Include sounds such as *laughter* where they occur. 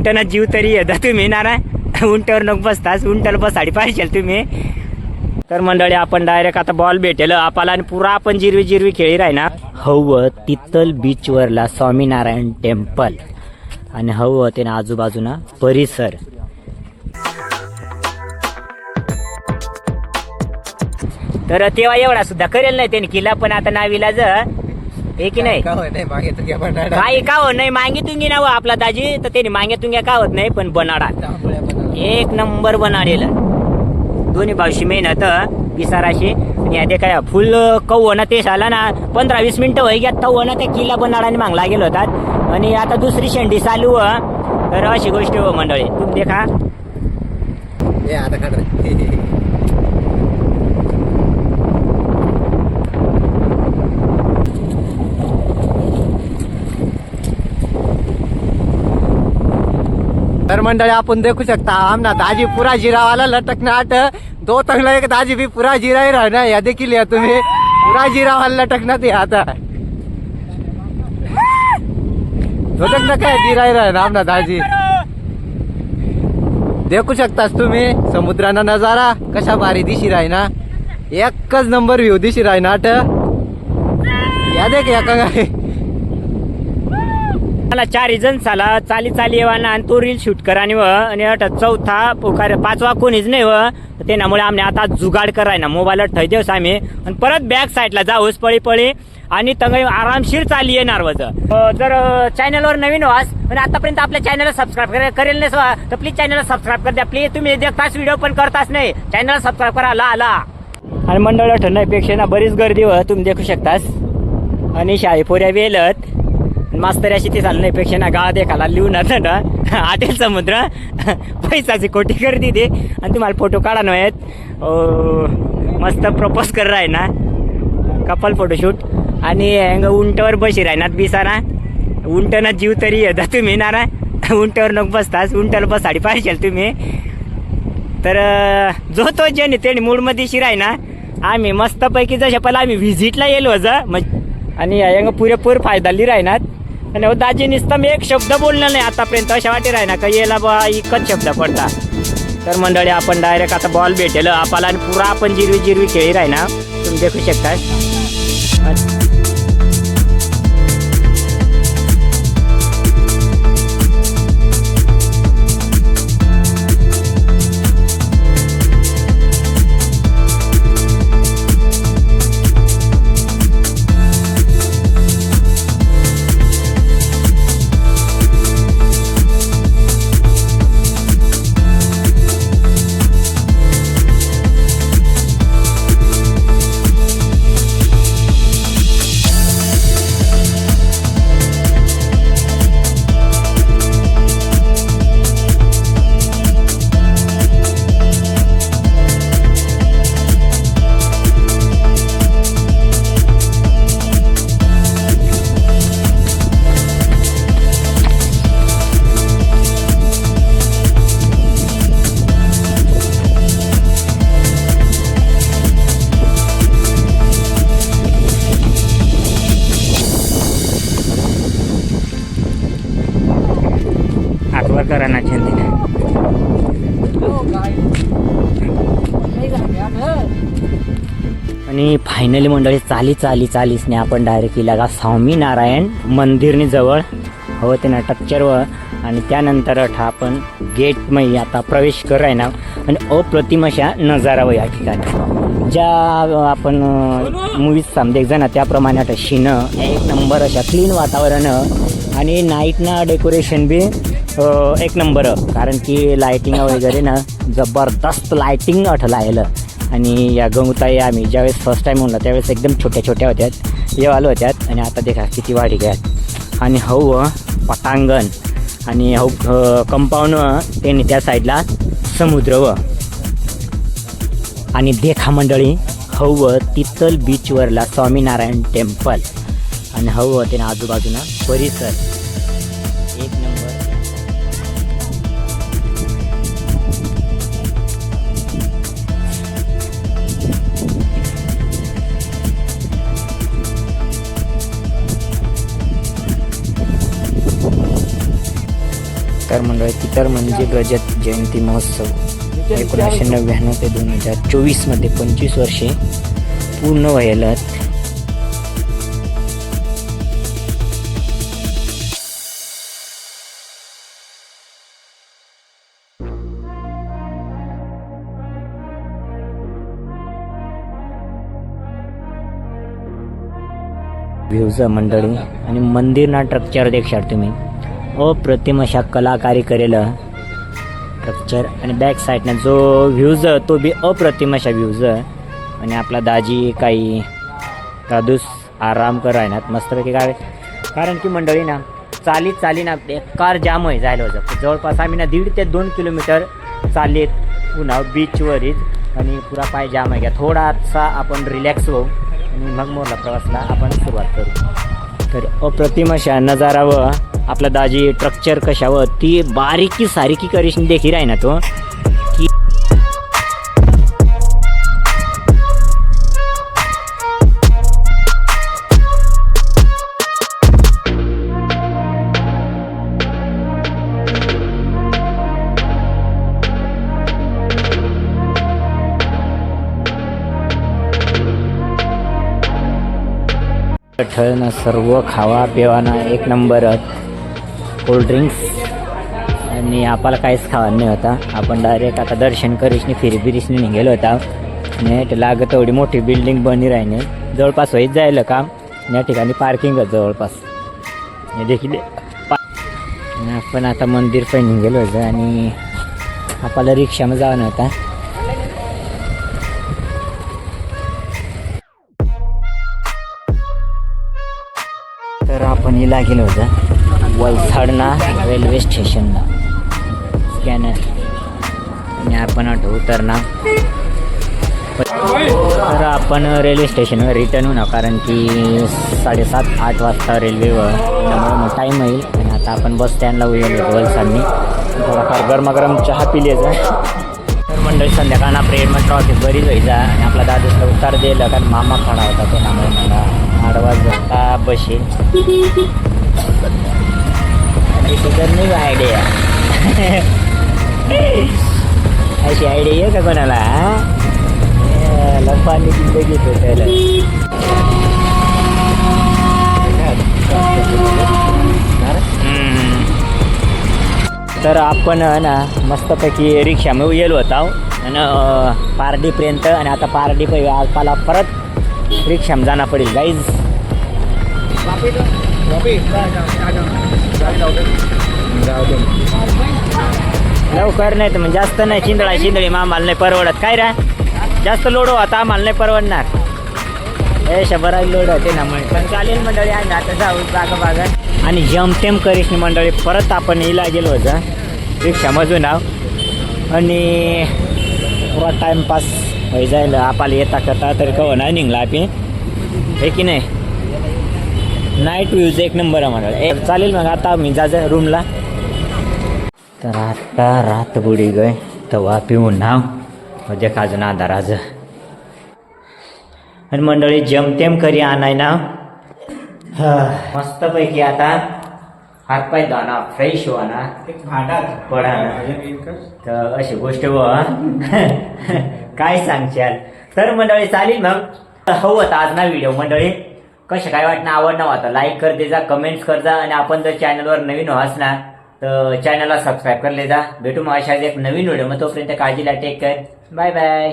उंटनं जीव तरी येता. तुम्ही ना ना उंटावर नको बसताच उंटाला बसाडी पाहिजे तुम्ही. तर मंडळी आपण डायरेक्ट आता बॉल भेटेल. आपाला आणि पुरा आपण जिरवी जिरवी खेळी राहणार. हवं हव तितल बीचवरला स्वामीनारायण टेम्पल आणि हवं ते ना आजूबाजूना परिसर. तर तेव्हा एवढा सुद्धा करेल नाही त्याने किल्ला पण आता नावीला जर हे की नाही? का होत नाही मागे बटाटा काही का होत नाही घे ना आपला दाजी तर त्याने मागेतून घ्या का होत नाही पण बनाडा. तांबड्या. एक नंबर बनाडेल. दोन्ही भावशी मेहनत विसाराशी. आणि आता काय फुल कव ना ते झाला ना पंधरा वीस मिनिटं होई घ्या तव ना त्या किल्ला बनाडाने मागला गेलो होतात. आणि आता दुसरी शेंडी चालू ह. तर अशी गोष्ट हो मंडळी. तुम्ही देखा. हे आता काढ. रे. *laughs* तर मंडळी आपण देखू शकता आमना दाजी पुरा जिरावाला लटकनाट दो तंगला एक दाजी भी पुरा जिरा ही रहना या देखील या तुम्ही. पुरा जिरावाला लटकनात या आता. लटक ना काय जिरा ही रहना आमना दाजी? देखू शकतास तुम्ही. समुद्राना नजारा कशा भारी दिशी राहीना. एकच नंबर व्ह्यू दिशी राही या देख या मला चार जण चाला चाली चाली येवाना आणि तो रील शूट करा आणि व. आणि अट चौथा पोखार पाचवा कोणीच नाही व. ते त्यामुळे आम्ही आता जुगाड कराय ना. मोबाईल ठय देऊस आम्ही. आणि परत बॅक साईडला जाऊस पळी पळी आणि तंग आरामशीर चाली येणार वज जर. चॅनलवर नवीन वास आणि आतापर्यंत आपल्या चॅनलला सबस्क्राईब करेल नाही तर प्लीज चॅनलला सबस्क्राईब कर द्या. प्लीज तुम्ही देखताच व्हिडिओ पण करताच नाही. चॅनलला सबस्क्राईब करा. ला ला आणि मंडळ ठरण्यापेक्षा ना बरीच गर्दी व. तुम्ही देखू शकतास. आणि शाळेपोऱ्या वेलत. मास्तर अशी ती नाही पेक्षा ना गाळा देखाला लिहून ना आटेल समुद्र पैसाची कोटी गर्दी दे आणि तुम्हाला फोटो काढा नव्हेत मस्त प्रपोज कर राय ना. कपल फोटोशूट आणि हंग उंटावर बशी राहणार बिसाना उंटनं जीव तरी येता तुम्ही ना ना उंटावर नको बसतास उंटाला बसाडी पाहिजे तुम्ही. तर जो तो जेणे त्याने मूडमध्ये शिराय ना आम्ही मस्तपैकी जशा पहिला आम्ही व्हिजिटला येलो ज. आणि हंग पुरेपूर फायदा ली आणि हो दाजी निस्तम मी एक शब्द बोलणार नाही आतापर्यंत अशा वाटे राही ना का? येला बा एकच शब्द पडता. तर मंडळी आपण डायरेक्ट आता बॉल भेटेल. आपाला आणि पुरा आपण जिरवी जिरवी खेळी राही ना तुम्ही देखू शकता आणि फायनली मंडळी चाली चाली चालीसने नाही आपण डायरेक्ट केला का स्वामीनारायण मंदिरनी जवळ. हो ते ना टक्चर व आणि त्यानंतर आपण गेट आता प्रवेश कराय ना आणि अप्रतिम अशा नजारा व या ठिकाणी. ज्या आपण मूवीज समजे ना त्याप्रमाणे आता शिनं एक नंबर अशा क्लीन वातावरण. आणि नाईटना डेकोरेशन बी एक नंबर कारण की लायटिंग वगैरे ना जबरदस्त लायटिंग अठला आलं आणि या गंगुताई आम्ही ज्यावेळेस फर्स्ट टाईम म्हणलं त्यावेळेस एकदम छोट्या छोट्या होत्यात. येवालो होत्यात. आणि आता देखा किती वाढी गयात आणि हव पटांगण. आणि हौ कंपाऊंड त्यांनी त्या साईडला समुद्र व. आणि देखा मंडळी हव तितल बीचवरला स्वामीनारायण टेम्पल आणि हव त्याने आजूबाजूनं परिसर. तर म्हणजे रजत जयंती महोत्सव. एकोणीसशे नव्याण्णव ते दोन हजार चोवीसमध्ये पंचवीस वर्षे पूर्ण व्हायला भिवजा मंडळी आणि मंदिर ना स्ट्रक्चर देखशाल तुम्ही. हो, अप्रतिम अशा कलाकारी करेल. स्ट्रक्चर आणि बॅक साईडनं जो व्ह्यूज तो बी अप्रतिम अशा व्ह्यूज आणि आपला दाजी काही कादूस आराम करायनात मस्तपैकी काय कारण की मंडळी ना चालीत चाली ना कार जाम आहे जायला होतं. जवळपास आम्ही ना दीड ते दोन किलोमीटर चालीत पुन्हा बीचवरीच आणि पुरा पाय जाम आहे. घ्या थोडासा आपण रिलॅक्स होऊ आणि मग मोरला प्रवासला आपण सुरुवात करू. तर अप्रतिम अशा नजारा व आपला दाजी स्ट्रक्चर कशावं ती बारीकी सारीकी करीशन देखील आहे ना तो. की ठळणं सर्व खावा पिवाना एक नंबर. कोल्ड्रिंक्स आणि आपल्याला काहीच खावा नाही होता. आपण डायरेक्ट आता दर्शन करीशनी फिरबिरीशनी निघेलो होता. नेट लागत एवढी मोठी बिल्डिंग बनी राहिने जवळपास होईत जायला काम. या ठिकाणी पार्किंगच जवळपास. हे देखील पा- आपण आता मंदिर पण निघेलो होतं. आणि आपल्याला रिक्षामध्ये जावं नव्हता. तर आपण हे लागेल होतं वलसाडना रेल्वे स्टेशनला. स्कॅनर आणि आपण ऑटो उतरणार तर आपण रेल्वे स्टेशनवर रिटर्न होणार कारण की साडेसात आठ वाजता रेल्वेवर. त्यामुळे मग टाईम होईल आणि आता आपण बस स्टँडला गेलो होतो वलसाडनी. थोडाफार गरमागरम चहा पिल्याचा तर मंडळी संध्याकाळ ना प्रेड ट्रॉफिक बरीच व्हायचा आणि आपला दादूसला उतार दिला कारण मामा खडा होता तो. त्यामुळे मला आडवा जाता बसेल अशी तर नाही आयडिया अशी आयडिया आहे का कोणाला हा? ए, लंपानी जिंदगी तो तर आपण ना मस्तपैकी रिक्षामध्ये गेलो होता आणि अं, पारडीपर्यंत आणि आता पारडी आजपाला परत रिक्षामध्ये जाणं पडेल गाईज लवकर नाही तर मग जास्त नाही. चिंदळा चिंदळी मग आम्हाला नाही परवडत. काय रा? जास्त लोड आता आम्हाला नाही परवडणार. हे शंभर लोड होते ना मग. पण चालेल मंडळी आहे ना आता जाऊ जागा बागा आणि जमतेम करीस मंडळी परत आपण इला गेलो होतं रिक्षामधून आव. आणि पुरा टाइमपास होई जाईल आपल्याला येता करता तरी कव नाही निघला आपण हे की नाही? नाईट व्ह्यूज एक नंबर आहे मंडळ. ए चालेल मग आता मी जा रूमला तर आता रात बुडी गय तवा पिऊन नाव. म्हणजे काजून आधार आज. आणि मंडळी जमतेम करी आणाय ना मस्तपैकी आता हातपाय धुवाना फ्रेश व्हाना पडा तर अशी गोष्ट व *laughs* काय सांगशाल? तर मंडळी चालेल मग. हवं आज ना व्हिडिओ मंडळी. कशा काय वाटणं? आवडणं वाटतं? लाईक कर जा कमेंट्स कर जा आणि आपण जर चॅनलवर नवीन व्हास ना तर चॅनलला सबस्क्राईब करले जा भेटू मग अशा एक नवीन व्हिडिओ मग तोपर्यंत काळजीला टेक कर बाय बाय